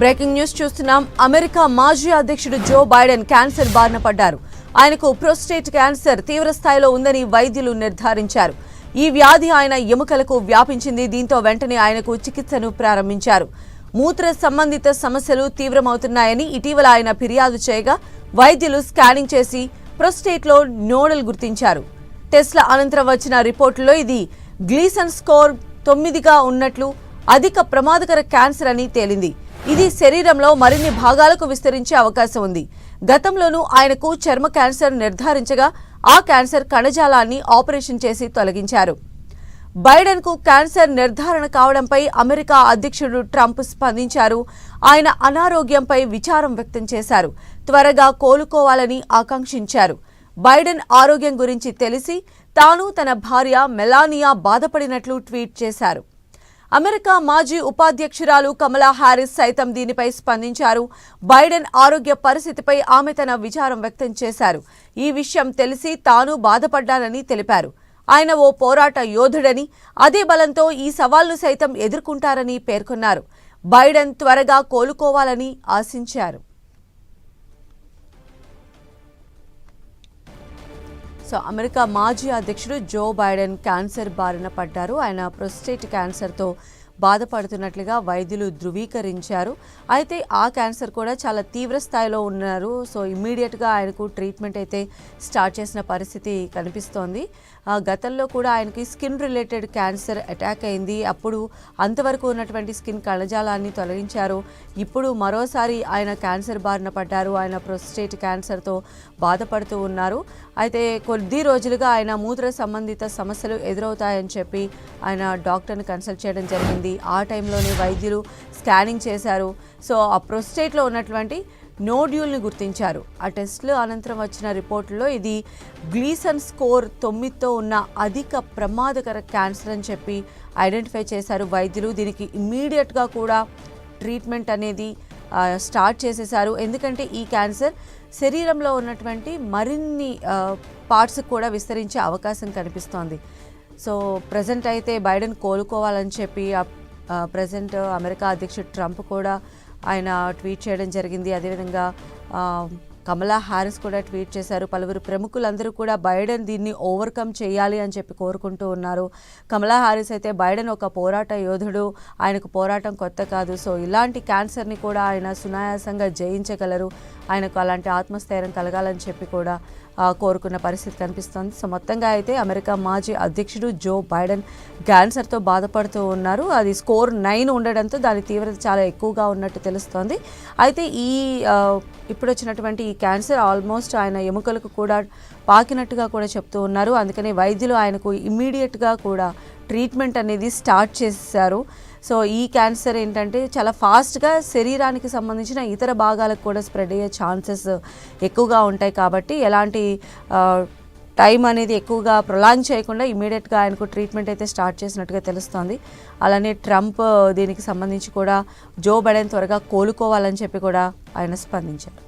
Breaking news చూస్తున్నాం. America మాజీ అధ్యక్షుడు జో బైడెన్ క్యాన్సర్ బారిన పడ్డారు. ఆయనకు ప్రోస్టేట్ క్యాన్సర్ తీవ్ర స్థాయిలో ఉందని వైద్యులు నిర్ధారించారు. ఈ వ్యాధి ఆయన ఎముకలకు వ్యాపించింది. దీంతో వెంటనే ఆయనకు చికిత్సను ప్రారంభించారు. మూత్ర సంబంధిత సమస్యలు తీవ్రమవుతున్నాయని ఇటీవల ఆయన ఫిర్యాదు చేయగా వైద్యులు స్కానింగ్ చేసి ప్రోస్టేట్లో నోడల్ గుర్తించారు. టెస్ట్ల అనంతరం వచ్చిన రిపోర్టులో ఇది గ్లీసన్ స్కోర్ తొమ్మిదిగా ఉన్నట్లు అధిక ప్రమాదకర క్యాన్సర్ అని తేలింది. ఇది శరీరంలో మరిన్ని భాగాలకు విస్తరించే అవకాశం ఉంది. గతంలోనూ ఆయనకు చర్మ క్యాన్సర్ నిర్ధారించగా ఆ క్యాన్సర్ కణజాలాన్ని ఆపరేషన్ చేసి తొలగించారు. బైడెన్కు క్యాన్సర్ నిర్ధారణ కావడంపై అమెరికా అధ్యక్షుడు ట్రంప్ స్పందించారు. ఆయన అనారోగ్యంపై విచారం వ్యక్తం చేశారు. త్వరగా కోలుకోవాలని ఆకాంక్షించారు. బైడెన్ ఆరోగ్యం గురించి తెలిసి తాను తన భార్య మెలానియా బాధపడినట్లు ట్వీట్ చేశారు. అమెరికా మాజీ ఉపాధ్యక్షురాలు కమలా హారిస్ సైతం దీనిపై స్పందించారు. బైడెన్ ఆరోగ్య పరిస్థితిపై ఆమె తన విచారం వ్యక్తం చేశారు. ఈ విషయం తెలిసి తాను బాధపడ్డానని తెలిపారు. ఆయన ఓ పోరాట యోధుడని అదే బలంతో ఈ సవాల్ను సైతం ఎదుర్కొంటారని పేర్కొన్నారు. బైడెన్ త్వరగా కోలుకోవాలని ఆశించారు. సో అమెరికా మాజీ అధ్యక్షుడు జో బైడెన్ క్యాన్సర్ బారిన పడ్డారు. ఆయన ప్రొస్టేట్ క్యాన్సర్తో బాధపడుతున్నట్లుగా వైద్యులు ధృవీకరించారు. అయితే ఆ క్యాన్సర్ కూడా చాలా తీవ్ర స్థాయిలో ఉన్నారు. సో ఇమ్మీడియట్గా ఆయనకు ట్రీట్మెంట్ అయితే స్టార్ట్ చేసిన పరిస్థితి కనిపిస్తోంది. గతంలో కూడా ఆయనకి స్కిన్ రిలేటెడ్ క్యాన్సర్ అటాక్ అయింది. అప్పుడు అంతవరకు ఉన్నటువంటి స్కిన్ కణజాలాన్ని తొలగించారు. ఇప్పుడు మరోసారి ఆయన క్యాన్సర్ బారిన పడ్డారు. ఆయన ప్రొస్టేట్ క్యాన్సర్తో బాధపడుతూ ఉన్నారు. అయితే కొద్ది రోజులుగా ఆయన మూత్ర సంబంధిత సమస్యలు ఎదురవుతాయని చెప్పి ఆయన డాక్టర్ని కన్సల్ట్ చేయడం జరిగింది. ఆ టైంలోనే వైద్యులు స్కానింగ్ చేశారు. సో ఆ ప్రొస్టేట్లో ఉన్నటువంటి నోడ్యూల్ని గుర్తించారు. ఆ టెస్ట్లు అనంతరం వచ్చిన రిపోర్టులో ఇది గ్లీసన్ స్కోర్ తొమ్మిదితో ఉన్న అధిక ప్రమాదకర క్యాన్సర్ అని చెప్పి ఐడెంటిఫై చేశారు వైద్యులు. దీనికి ఇమ్మీడియట్గా కూడా ట్రీట్మెంట్ అనేది స్టార్ట్ చేసేసారు ఎందుకంటే ఈ క్యాన్సర్ శరీరంలో ఉన్నటువంటి మరిన్ని పార్ట్స్ కూడా విస్తరించే అవకాశం కనిపిస్తోంది. సో ప్రజెంట్ అయితే బైడెన్ కోలుకోవాలని చెప్పి ప్రజెంట్ అమెరికా అధ్యక్షుడు ట్రంప్ కూడా ఆయన ట్వీట్ చేయడం జరిగింది. అదేవిధంగా కమలా హారిస్ కూడా ట్వీట్ చేశారు. పలువురు ప్రముఖులందరూ కూడా బైడెన్ దీన్ని ఓవర్కమ్ చేయాలి అని చెప్పి కోరుకుంటూ ఉన్నారు. కమలా హారిస్ అయితే బైడెన్ ఒక పోరాట యోధుడు. ఆయనకు పోరాటం కొత్త కాదు. సో ఇలాంటి క్యాన్సర్ని కూడా ఆయన సునాయాసంగా జయించగలరు. ఆయనకు అలాంటి ఆత్మస్థైర్యం కలగాలని చెప్పి కూడా కోరుకున్న పరిస్థితి కనిపిస్తోంది. సో మొత్తంగా అయితే అమెరికా మాజీ అధ్యక్షుడు జో బైడెన్ క్యాన్సర్తో బాధపడుతూ ఉన్నారు. అది స్కోర్ నైన్ ఉండడంతో దాని తీవ్రత చాలా ఎక్కువగా ఉన్నట్టు తెలుస్తోంది. అయితే ఈ ఇప్పుడు వచ్చినటువంటి ఈ క్యాన్సర్ ఆల్మోస్ట్ ఆయన ఎముకలకు కూడా పాకినట్టుగా కూడా చెప్తూ ఉన్నారు. అందుకనే వైద్యులు ఆయనకు ఇమ్మీడియట్గా కూడా ట్రీట్మెంట్ అనేది స్టార్ట్ చేశారు. సో ఈ క్యాన్సర్ ఏంటంటే చాలా ఫాస్ట్గా శరీరానికి సంబంధించిన ఇతర భాగాలకు కూడా స్ప్రెడ్ అయ్యే ఛాన్సెస్ ఎక్కువగా ఉంటాయి కాబట్టి ఎలాంటి టైం అనేది ఎక్కువగా ప్రొలాంగ్ చేయకుండా ఇమీడియట్గా ఆయనకు ట్రీట్మెంట్ అయితే స్టార్ట్ చేసినట్టుగా తెలుస్తోంది. అలానే ట్రంప్ దీనికి సంబంధించి కూడా జో బైడెన్ త్వరగా కోలుకోవాలని చెప్పి కూడా ఆయన స్పందించారు.